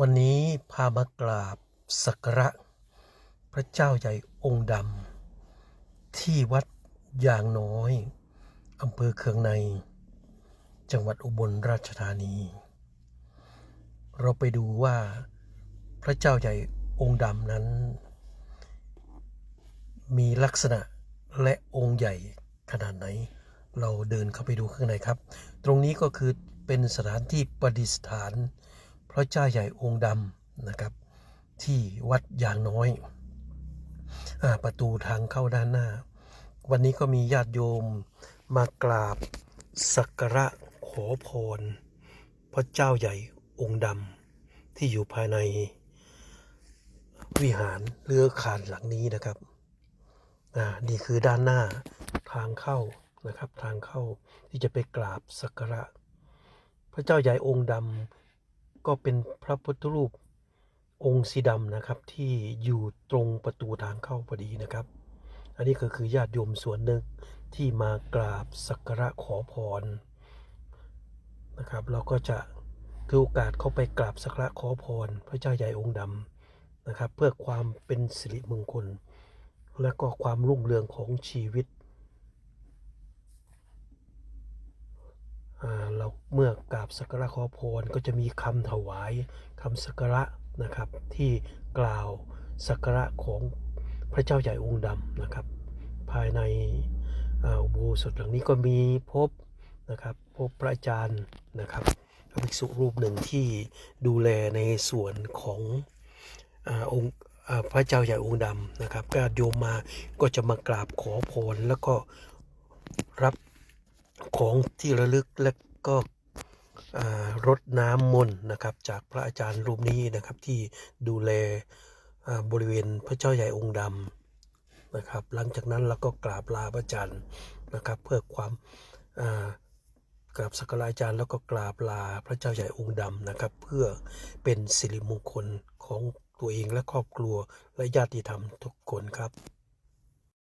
วันนี้พามากราบสักการะ พระเจ้าใหญ่องค์ดำ ที่วัดยางน้อยอำเภอเคืองใน จังหวัดอุบลราชธานี เราไปดูว่าพระเจ้าใหญ่องค์ดำนั้น มีลักษณะและองค์ใหญ่ขนาดไหน เราเดินเข้าไปดูข้างในครับ ตรงนี้ก็คือเป็นสถานที่ประดิษฐาน พระเจ้าใหญ่องค์ดำนะครับ ที่วัดยางน้อยอประตูทางเข้าด้านหน้า วันนี้ก็มีญาติโยมมากราบสักการะขอพร พระเจ้าใหญ่องค์ดำที่อยู่ภายในวิหารเรือคานหลังนี้นะครับนี่คือด้านหน้าทางเข้านะครับ ทางเข้าที่จะไปกราบสักการะ พระเจ้าใหญ่องค์ดำ ก็เป็นพระพุทธรูปองค์สีดำนะครับ ที่อยู่ตรงประตูทางเข้าพอดีนะครับ อันนี้ก็คือญาติโยมส่วนหนึ่งที่มากราบสักการะขอพรนะครับ เราก็จะถือโอกาสเข้าไปกราบสักการะขอพร พระเจ้าใหญ่องค์ดำนะครับ เพื่อความเป็นสิริมงคล และก็ความรุ่งเรืองของชีวิตอ่า เราเมื่อกราบสักการะขอพรก็จะมีคำถวายคำสักการะนะครับ ที่กล่าวสักการะของพระเจ้าใหญ่องค์ดำนะครับ ภายในอุโบสถหลังนี้ก็มีพบนะครับพบพระอาจารย์นะครับพระภิกษุรูปหนึ่งที่ดูแลในส่วนของอองค์พระเจ้าใหญ่องค์ดำนะครับก็โยมมาก็จะมากราบขอพรแล้วก็รับของที่ระลึกและ ก็รดน้ำมนต์นะครับจากพระอาจารย์รูปนี้นะครับที่ดูแลบริเวณพระเจ้าใหญ่องค์ดำนะครับ หลังจากนั้นเราก็กราบลาพระอาจารย์นะครับ เพื่อความกราบสักการะอาจารย์แล้วก็กราบลาพระเจ้าใหญ่องค์ดำนะครับ เพื่อเป็นสิริมงคลของตัวเองและครอบครัวและญาติธรรมทุกคนครับ